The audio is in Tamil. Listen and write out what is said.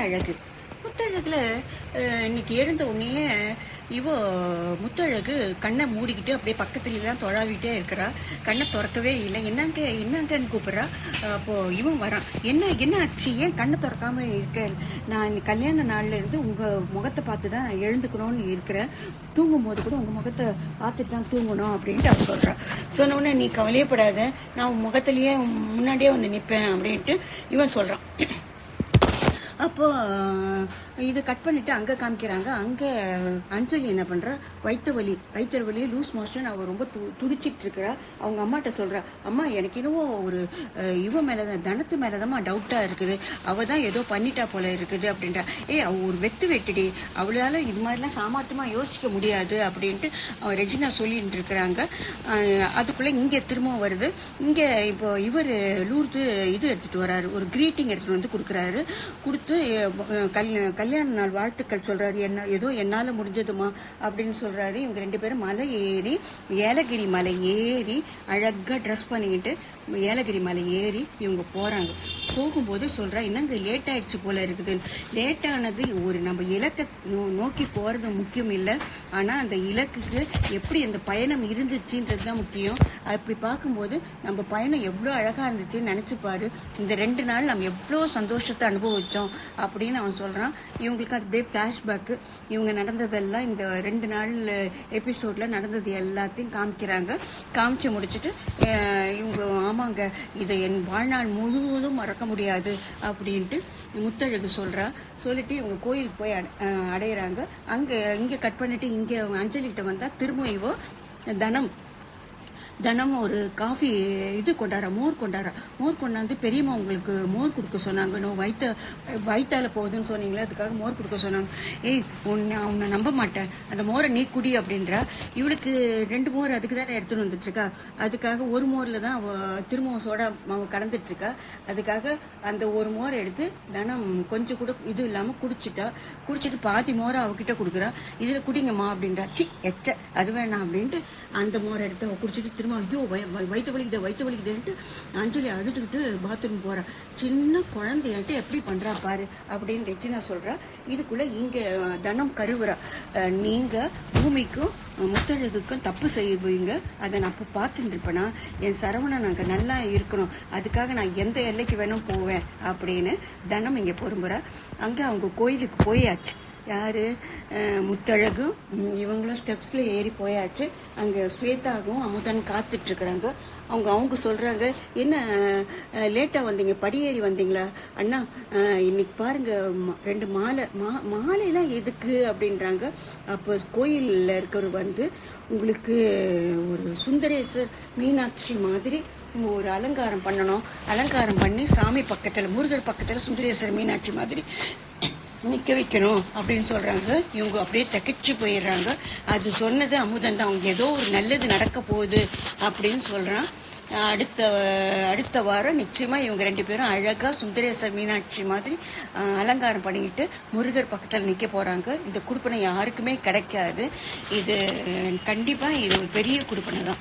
முத்தழகு. முத்தழகுல இன்னைக்கு எழுந்த உடனே இவ முத்தழகு கண்ணை மூடிக்கிட்டு அப்படியே பக்கத்துல எல்லாம் தொழாவிட்டே இருக்கிறா. கண்ணை திறக்கவே இல்லை. என்னங்க என்னங்கன்னு கூப்பிடுறா? அப்போ இவன் வரான். என்ன என்ன ஆச்சு? ஏன் கண்ணை திறக்காம இருக்க? நான் இன்னைக்கு கல்யாண நாள்ல இருந்து உங்க முகத்தை பார்த்து தான் நான் எழுந்துக்கணும்னு இருக்கிறேன். தூங்கும் போது கூட உங்க முகத்தை பார்த்துட்டு தான் தூங்கணும் அப்படின்ட்டு அவ சொல்றா. சொன்ன உடனே நீ கவலையப்படாத நான் உன் முகத்திலேயே முன்னாடியே வந்து நிற்பேன் அப்படின்ட்டு இவன் சொல்றான். அப்போ இது கட் பண்ணிட்டு அங்க காமிக்கிறாங்க. அங்க அஞ்சலி என்ன பண்ணுறா வயிற்று வலி. வயிற்று வலி லூஸ் மோஷன் அவ ரொம்ப து- துடிச்சிட்டு இருக்கிறா. அவங்க அம்மாட்ட சொல்கிறா அம்மா எனக்கு என்னவோ ஒரு அஹ், இவ மேலதான் தனத்து மேலதான் டவுட்டா இருக்குது. அவ தான் ஏதோ பண்ணிட்டா போல இருக்குது அப்படின்றா. ஏ அவ ஒரு வெட்டு வெட்டுடி. அவளால இது மாதிரிலாம் சாமர்த்தியமா யோசிக்க முடியாது அப்படின்ட்டு அவ ரெஜினா சொல்லிட்டு இருக்கிறாங்க. அஹ், அதுக்குள்ள இங்க திரும்பவும் வருது. இங்க இப்போ இவர் லூர்து இது எடுத்துட்டு வராரு. ஒரு கிரீட்டிங் எடுத்துட்டு வந்து கொடுக்குறாரு. கொடுத்து அஹ், கல்யா- கல்யாண நாள் வாழ்த்துக்கள் சொல்றாரு. என்ன ஏதோ என்னால முடிஞ்சதுமா அப்படின்னு சொல்றாரு. இவங்க ரெண்டு பேரும் மலை ஏறி ஏலகிரி மலை ஏறி அழகா ட்ரெஸ் பண்ணிக்கிட்டு ஏலகிரி மலை ஏறி இவங்க போறாங்க. போகும்போது சொல்றா என்னங்க லேட் ஆயிடுச்சு போல இருக்குது. லேட் ஆனது ஒரு நம்ம இலக்கை நோ- நோக்கி போறது முக்கியம் இல்லை. ஆனா அந்த இலக்குக்கு எப்படி அந்த பயணம் இருந்துச்சுன்றது தான் முக்கியம். அப்படி பார்க்கும்போது நம்ம பயணம் எவ்வளோ அழகா இருந்துச்சுன்னு நினைச்சு பாரு. இந்த ரெண்டு நாள் நம்ம எவ்வளோ சந்தோஷத்தை அனுபவிச்சோம். அப்படின்னு அவன் சொல்கிறான் இவங்களுக்கு அது அப்படியே ஃபிளாஷ்பேக்கு இவங்க நடந்ததெல்லாம் இந்த ரெண்டு நாள் எபிசோடில் நடந்தது எல்லாத்தையும் காமிக்கிறாங்க. காமிச்சு முடிச்சுட்டு இவங்க ஆமாங்க இதை என் வாழ்நாள் முழுவதும் மறக்க முடியாது அப்படின்ட்டு முத்தழகு சொல்கிறா சொல்லிட்டு இவங்க கோயிலுக்கு போய் அடையிறாங்க. அங்கே இங்கே கட் பண்ணிட்டு இங்கே அவங்க கிட்ட வந்தால் திரும்ப இவோ தனம் தினமும் ஒரு காஃபி இது கொண்டாரா மோர் கொண்டாரா மோர் கொண்டாந்து பெரியம்மா உங்களுக்கு மோர் கொடுக்க சொன்னாங்க. நோ வயிற்று வயிற்றால போகுதுன்னு சொன்னீங்களே அதுக்காக மோர் கொடுக்க சொன்னாங்க. ஏய் உன்னை உன்னை நம்ப மாட்டேன். அந்த மோரை நீ குடி அப்படின்றா. இவளுக்கு ரெண்டு மோர் அதுக்கு தானே எடுத்துட்டு வந்துட்டு இருக்கா அதுக்காக ஒரு மோரில் தான் அவள் திரும்பவும் சோடா மாவு கலந்துட்டு இருக்கா அதுக்காக அந்த ஒரு மோரை எடுத்து தினம் கொஞ்சம் கூட இது இல்லாமல் குடிச்சிட்டா. குடிச்சிட்டு பாதி மோரை அவகிட்ட கொடுக்குறா. இதில் குடிங்கம்மா அப்படின்றா. சி எச்ச அது வேணாம் அப்படின்ட்டு அந்த மோரை எடுத்து அவள் குடிச்சிட்டு திரும்ப ஐயோ வயிற்று வலிக்குது வயிற்று வலிக்குதுன்ட்டு அஞ்சலி அழுதுகிட்டு பாத்ரூம் போறா. சின்ன குழந்தையன்ட்டு எப்படி பண்றா பாரு அப்படின்னு ரெச்சினா சொல்றா. இதுக்குள்ள இங்க தனம் கருவுறா. நீங்க பூமிக்கும் முத்தழகுக்கும் தப்பு செய்வீங்க. அதை நான் அப்போ பார்த்துட்டு என் சரவணன் நாங்கள் நல்லா இருக்கணும். அதுக்காக நான் எந்த எல்லைக்கு வேணும் போவேன் அப்படின்னு தனம் இங்கே பொறும்புறா. அங்கே அவங்க கோயிலுக்கு போயாச்சு. யார்? முத்தழகும் இவங்களும் ஸ்டெப்ஸில் ஏறி போயாச்சு. அங்கே ஸ்வேதாகவும் அமுதன் காத்துட்ருக்குறாங்க. அவங்க அவங்க சொல்கிறாங்க என்ன லேட்டாக வந்தீங்க? படியேறி வந்தீங்களா? அண்ணா இன்னைக்கு பாருங்கள் ரெண்டு மாலை மா- மாலையெல்லாம் எதுக்கு? அப்படின்றாங்க. அப்போ கோயிலில் இருக்கிறவர் வந்து உங்களுக்கு ஒரு சுந்தரேசர் மீனாட்சி மாதிரி ஒரு அலங்காரம் பண்ணணும். அலங்காரம் பண்ணி சாமி பக்கத்தில் முருகர் பக்கத்தில் சுந்தரேஸ்வரர் மீனாட்சி மாதிரி நிக்க வைக்கணும் அப்படின்னு சொல்றாங்க. இவங்க அப்படியே தகைச்சு போயிடுறாங்க. அது சொன்னது அமுதன் தான். அவங்க ஏதோ ஒரு நல்லது நடக்க போகுது அப்படின்னு சொல்றான். அடுத்த அடுத்த வாரம் நிச்சயமா இவங்க ரெண்டு பேரும் அழகா சுந்தரேசர் மீனாட்சி மாதிரி அலங்காரம் பண்ணிக்கிட்டு முருகர் பக்கத்தில் நிக்க போறாங்க. இந்த குடுப்பனை யாருக்குமே கிடைக்காது. இது கண்டிப்பா இது ஒரு பெரிய குடுப்பனை தான்.